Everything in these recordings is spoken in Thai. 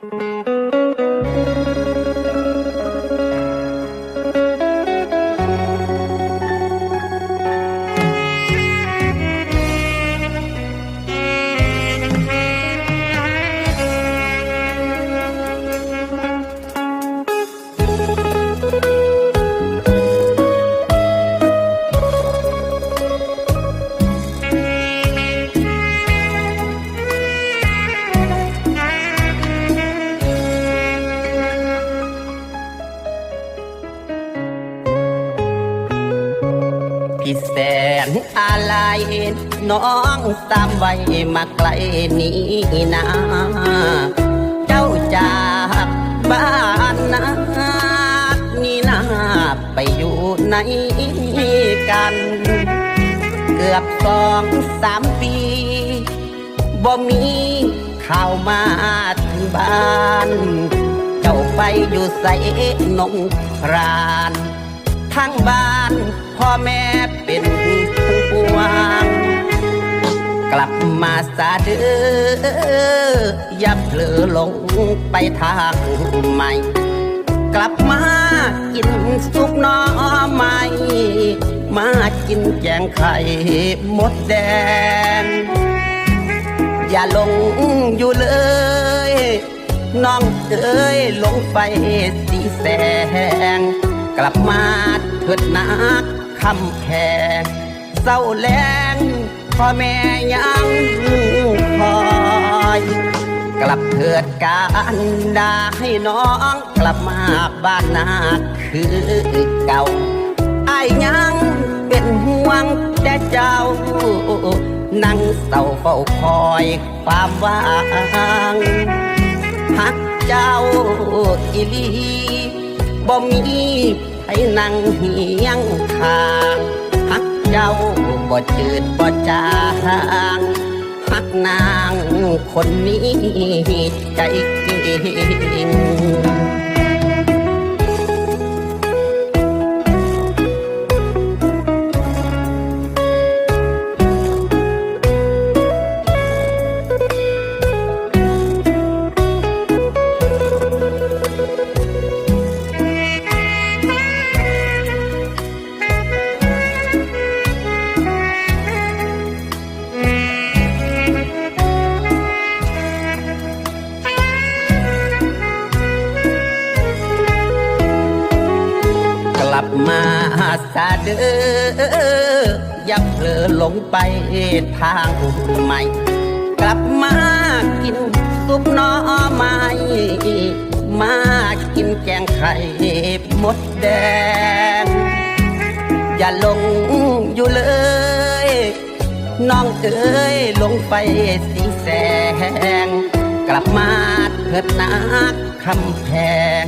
พี่ นอะไรน้องตามไว้มาไกลนี้นะเจ้าจากบ้านนานี่นาไปอยู่ไหนกัน เกือบสองสามปีบ่มีข่าวมาถึงบ้าน เจ้าไปอยู่ใส่นงคราน ทั้งบ้านพ่อแม่เป็นผู้ปวง กลับมาซาด้ออย่าเผลอลงไปทางใหม่ กลับมากินซุปน้อใหม่มากินแกงไข่มดแดง อย่าลงอยู่เลยน้องเอ้ยลงไปสีแสง กลับมาเถิดนักคำแพงเศร้าแรงพ่อแม่ยังคอย กลับเถิดการดาให้น้องกลับมาบ้านนาคือเก่าไอายังเป็นห่วงแต่เจ้า นั่งเศร้าเฝ้าคอยความว่างหักเจ้าอีลี บ่มีให้นั่งเฮียงทางพักเจ้าบ่จืดบ่จางพักนางคนนี้ใจเก่ง มาซาเดออย่าเผลอหลงไปทางใหม่ กลับมากินซุปน้อไม้มากินแกงไข่มดแดง อย่าหลงอยู่เลย น้องเอ้ยลงไปสีแสง กลับมาเถิดนักคำแพง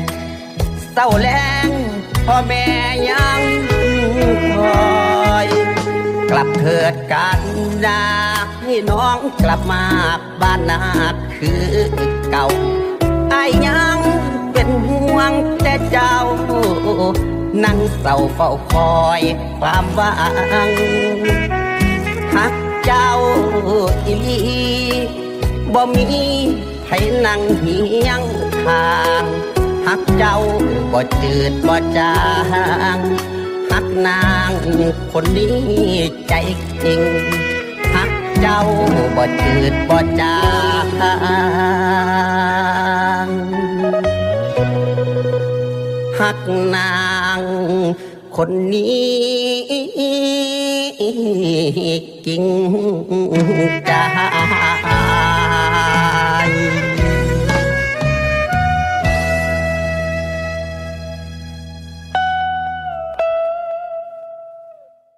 เศร้าแรง พ่อแม่ยังคอย กลับเถิดกันดาให้น้องกลับมาบ้านนาคือเก่าไอายยังเป็นห่วงแต่เจ้า นั่งเศร้าเฝ้าคอยความหวังหักเจ้าอีลีบ่มีให้นั่งเฮียงทาง หักเจ้าบ่จืดบ่จางหักนางคนนี้ใจจริงหักเจ้าบ่จืดบ่จางหักนางคนนี้กิ่งจาง